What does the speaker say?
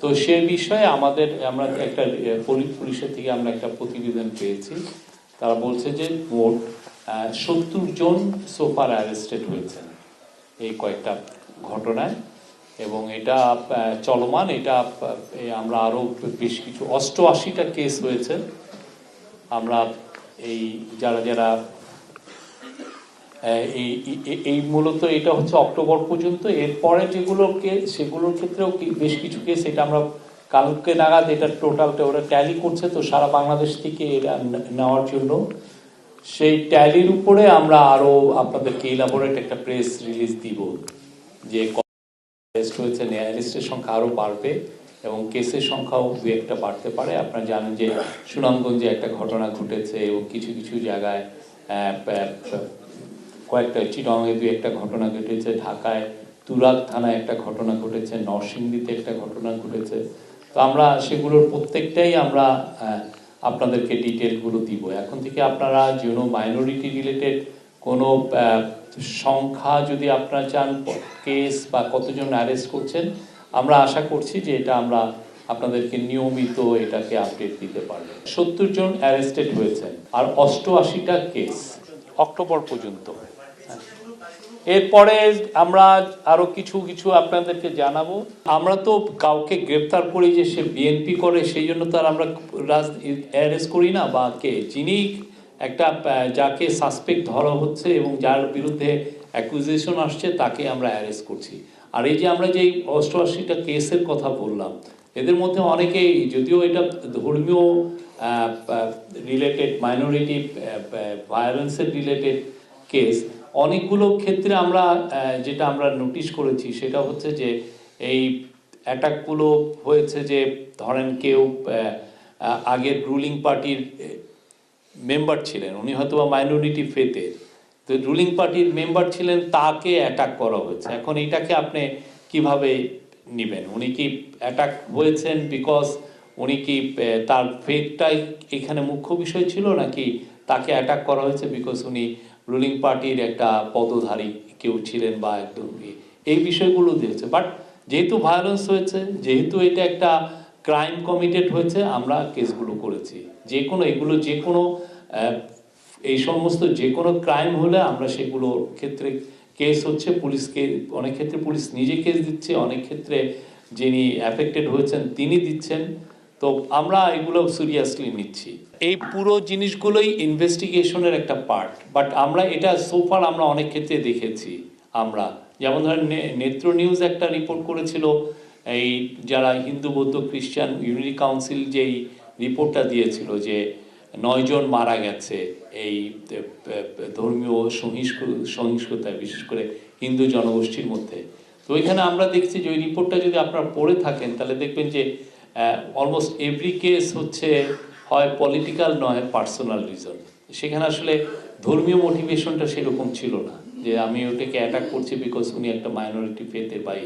তো সে বিষয়ে আমাদের, আমরা একটা পুলিশ পুলিশের থেকে আমরা একটা প্রতিবেদন পেয়েছি। তারা বলছে যে, মোট সত্তর জন সোফার অ্যারেস্টেড হয়েছেন এই কয়েকটা ঘটনায়। এবং এটা চলমান, এটা আমরা আরও বেশ কিছু, অষ্টআশিটা কেস হয়েছে। আমরা এই, যারা যারা এই মূলত এটা হচ্ছে অক্টোবর পর্যন্ত। এরপরে যেগুলোকে সেগুলোর ক্ষেত্রেও বেশ কিছু কেস এটা আমরা কালকে নাগাদ এটা টোটালটা ওরা ট্যালি করছে, তো সারা বাংলাদেশ থেকে এটা নেওয়ার জন্য। সেই ট্যালির উপরে আমরা আরও আপনাদেরকে ইলাবোরেট একটা প্রেস রিলিজ দিব, যে অ্যারেস্ট হয়েছে অ্যারেস্টের সংখ্যা আরও বাড়বে এবং কেসের সংখ্যাও দু একটা বাড়তে পারে। আপনারা জানেন যে সুনামগঞ্জে একটা ঘটনা ঘটেছে এবং কিছু কিছু জায়গায় কয়েকটা চিটংয়ে দু একটা ঘটনা ঘটেছে, ঢাকায়, তুরাগ থানায় একটা ঘটনা ঘটেছে, নরসিংদীতে একটা ঘটনা ঘটেছে। তো আমরা সেগুলোর প্রত্যেকটাই আমরা আপনাদেরকে ডিটেলগুলো দিব। এখন থেকে আপনারা যেন মাইনরিটি রিলেটেড কোনো সংখ্যা যদি আপনারা চান, কেস বা কতজন অ্যারেস্ট করছেন, আমরা আশা করছি যে এটা আমরা আপনাদেরকে নিয়মিত এটাকে আপডেট দিতে পারব। সত্তর জন অ্যারেস্টেড হয়েছেন, আর অষ্টআশিটা কেস অক্টোবর পর্যন্ত। এরপরে আমরা আরও কিছু কিছু আপনাদেরকে জানাব। আমরা তো কাউকে গ্রেপ্তার করি যে সে বিএনপি করে, সেই জন্য তো আর আমরা অ্যারেস্ট করি না, বা কে? যিনি একটা যাকে সাসপেক্ট ধরা হচ্ছে এবং যার বিরুদ্ধে অ্যাকুইজিশন আসছে, তাকে আমরা অ্যারেস্ট করছি। আর এই যে আমরা যে অষ্টআশিটা কেসের কথা বললাম, এদের মধ্যে অনেকেই, যদিও এটা ধর্মীয় রিলেটেড মাইনরিটি ভায়োলেন্সের রিলেটেড কেস অনেকগুলো ক্ষেত্রে আমরা যেটা আমরা নোটিশ করেছি, সেটা হচ্ছে যে এই অ্যাটাকগুলো হয়েছে যে ধরেন কেউ আগের রুলিং পার্টির মেম্বার ছিলেন, উনি হয়তো বা মাইনরিটি ফেতের তো রুলিং পার্টির মেম্বার ছিলেন, তাকে অ্যাটাক করা হয়েছে। এখন এটাকে আপনি কীভাবে নেবেন? উনি কি অ্যাটাক হয়েছেন বিকজ উনি কি তার ফেথটাই এখানে মুখ্য বিষয় ছিল, নাকি তাকে অ্যাটাক করা হয়েছে বিকজ উনি রুলিং পার্টির একটা পদধারী কেউ ছিলেন বা একদম। এই বিষয়গুলো দিয়েছে। বাট যেহেতু ভায়োলেন্স হয়েছে, যেহেতু এটা একটা ক্রাইম কমিটেড হয়েছে, আমরা কেসগুলো করেছি। যে কোনো এগুলো যে কোনো এই সমস্ত যে কোনো ক্রাইম হলে আমরা সেগুলোর ক্ষেত্রে কেস হচ্ছে। পুলিশকে অনেক ক্ষেত্রে পুলিশ নিজে কেস দিচ্ছে, অনেক ক্ষেত্রে যিনি অ্যাফেক্টেড হয়েছেন, তিনি দিচ্ছেন। তো আমরা এগুলো সিরিয়াসলি নিচ্ছি। এই পুরো জিনিসগুলোই ইনভেস্টিগেশনের একটা পার্ট বাট আমরা এটা সোফার আমরা অনেক ক্ষেত্রে দেখেছি, আমরা। যেমন ধরেন নেত্র নিউজ একটা রিপোর্ট করেছিল, এই যারা হিন্দু, বৌদ্ধ, খ্রিস্টান ইউনিটি কাউন্সিল যেই রিপোর্টটা দিয়েছিল যে নয়জন মারা গেছে, এই ধর্মীয় সহিষ্ণু- সহিংসতায় বিশেষ করে হিন্দু জনগোষ্ঠীর মধ্যে। তো ওইখানে আমরা দেখছি যে ওই রিপোর্টটা যদি আপনারা পড়ে থাকেন, তাহলে দেখবেন যে অলমোস্ট এভরি কেস হচ্ছে, হয় পলিটিক্যাল নয় পার্সোনাল রিজন সেখানে আসলে ধর্মীয় মোটিভেশনটা সেরকম ছিল না, যে আমি ওটাকে অ্যাটাক করছি বিকজ উনি একটা মাইনরিটি পেতে পাই